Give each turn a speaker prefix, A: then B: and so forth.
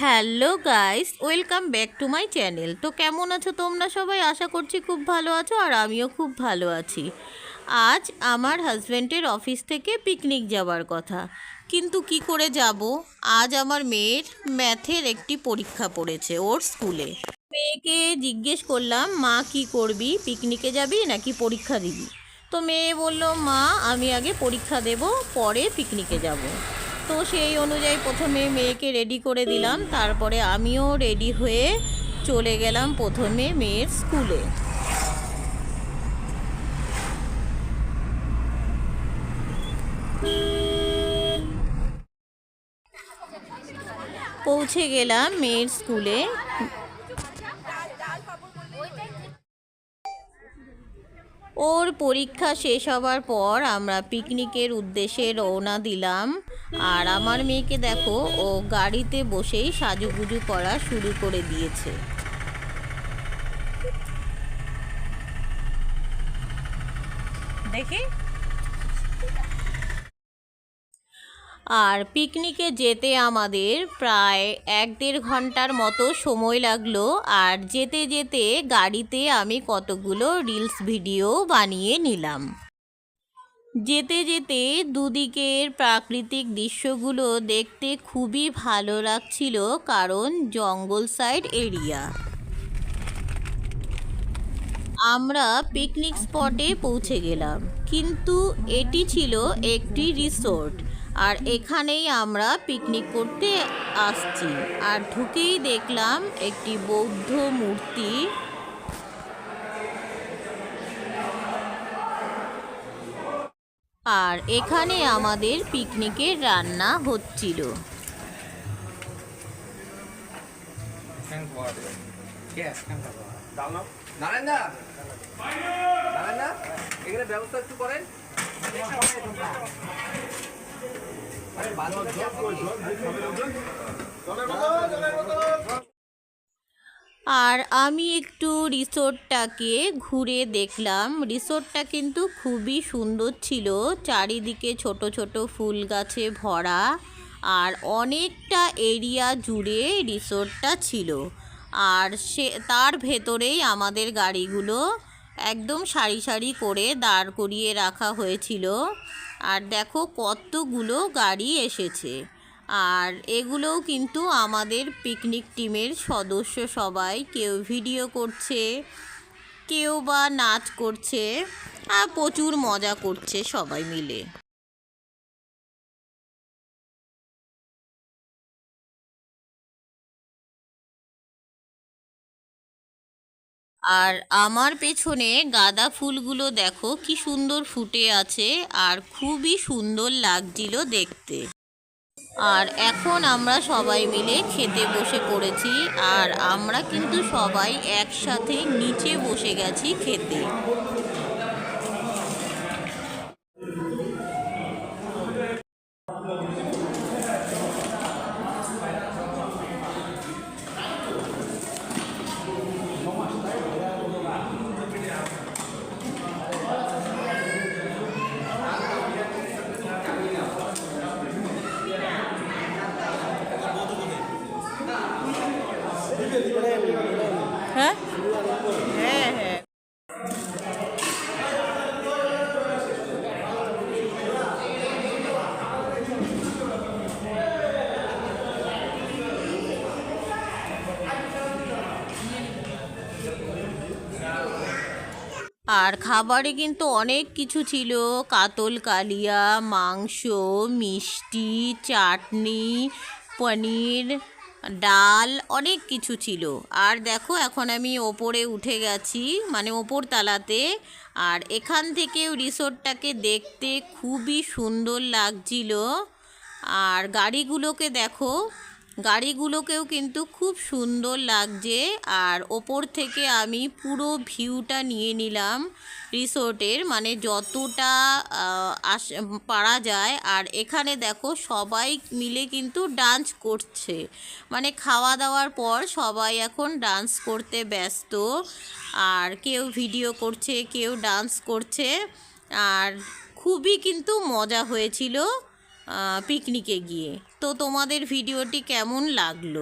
A: Hello guys, welcome back to my channel. তো কেমন আছো তোমরা সবাই? আশা করছি খুব ভালো আছো আর আমিও খুব ভালো আছি। আজ আমার হাজব্যান্ডের অফিস থেকে পিকনিক যাওয়ার কথা। কিন্তু কি করে যাব? আজ আমার মেয়ের ম্যাথের একটি পরীক্ষা পড়েছে ওর স্কুলে। মেয়েকে জিজ্ঞেস করলাম, মা, কি করবি? পিকনিকে যাবি নাকি পরীক্ষা দিবি? তো মেয়ে বলল, মা, আমি আগে পরীক্ষা দেব, পরে পিকনিকে যাব। তো সেই অনুযায়ী প্রথমে মেয়েকে রেডি করে দিলাম। তারপরে আমিও রেডি হয়ে চলে গেলাম প্রথমে মেয়ের স্কুলে পৌঁছে গেলাম মেয়ের স্কুলে ওর পরীক্ষা শেষ হওয়ার পর আমরা পিকনিকের উদ্দেশ্যে রওনা দিলাম। আর আমার মেয়েকে দেখো, ও গাড়িতে বসেই সাজুগুজু করা শুরু করে দিয়েছে। দেখি। আর পিকনিকে যেতে আমাদের প্রায় এক দেড় ঘণ্টার মতো সময় লাগল, আর যেতে যেতে গাড়িতে আমি কতগুলো রিলস ভিডিও বানিয়ে নিলাম। যেতে যেতে দুদিকের প্রাকৃতিক দৃশ্যগুলো দেখতে খুবই ভালো লাগছিল কারণ জঙ্গল সাইড এরিয়া। আমরা পিকনিক স্পটে পৌঁছে গেলাম, কিন্তু এটি ছিল একটি রিসোর্ট আর এখানেই আমরা পিকনিক করতে আসছি। আর ঢুকেই দেখলাম একটি বৌদ্ধ মূর্তি আর এখানে আমাদের পিকনিকের রান্না হচ্ছিল।
B: ব্যবস্থা একটু করেন। আর
A: আমি একটু রিসোর্টটাকে ঘুরে দেখলাম। রিসোর্টটা কিন্তু খুবই সুন্দর ছিল। চারিদিকে ছোট ছোট ফুল গাছে ভরা আর অনেকটা এরিয়া জুড়ে রিসোর্টটা ছিল। আর সে, তার ভেতরেই আমাদের গাড়িগুলো একদম সারি সারি করে দাঁড় করিয়ে রাখা হয়েছিল। আর দেখো কতগুলো গাড়ি এসেছে। আর এগুলোও কিন্তু আমাদের পিকনিক টিমের সদস্য সবাই। কেউ ভিডিও করছে, কেউ বা নাচ করছে, আর প্রচুর মজা করছে সবাই মিলে। আর আমার পেছনে গাঁদা ফুলগুলো দেখো, কি সুন্দর ফুটে আছে, আর খুবই সুন্দর লাগছিল দেখতে। আর এখন আমরা সবাই মিলে খেতে বসে পড়েছি, আর আমরা কিন্তু সবাই একসাথে নিচে বসে গেছি খেতে। আর খাবারে কিন্তু অনেক কিছু ছিল। কাতল কালিয়া মাংস মিষ্টি চাটনি পনির ডাল অনেক কিছু ছিল। আর দেখো, এখন আমি ওপরে উঠে গেছি মানে ওপর তালাতে। আর এখান থেকেও রিসোর্টটাকে দেখতে খুবই সুন্দর লাগছিল। আর গাড়িগুলোকে দেখো গাড়িগুলোকেও কিন্তু খুব সুন্দর লাগছে। আর ওপর থেকে আমি পুরো ভিউটা নিয়ে নিলাম রিসোর্টের। মানে যতটা আস, পারা যায়। আর এখানে দেখো সবাই মিলে কিন্তু ডান্স করছে। মানে খাওয়া দাওয়ার পর সবাই এখন ডান্স করতে ব্যস্ত। আর কেউ ভিডিও করছে, কেউ ডান্স করছে। আর খুবই কিন্তু মজা হয়েছিল পিকনিকে গিয়ে। তো তোমাদের ভিডিওটি কেমন লাগল?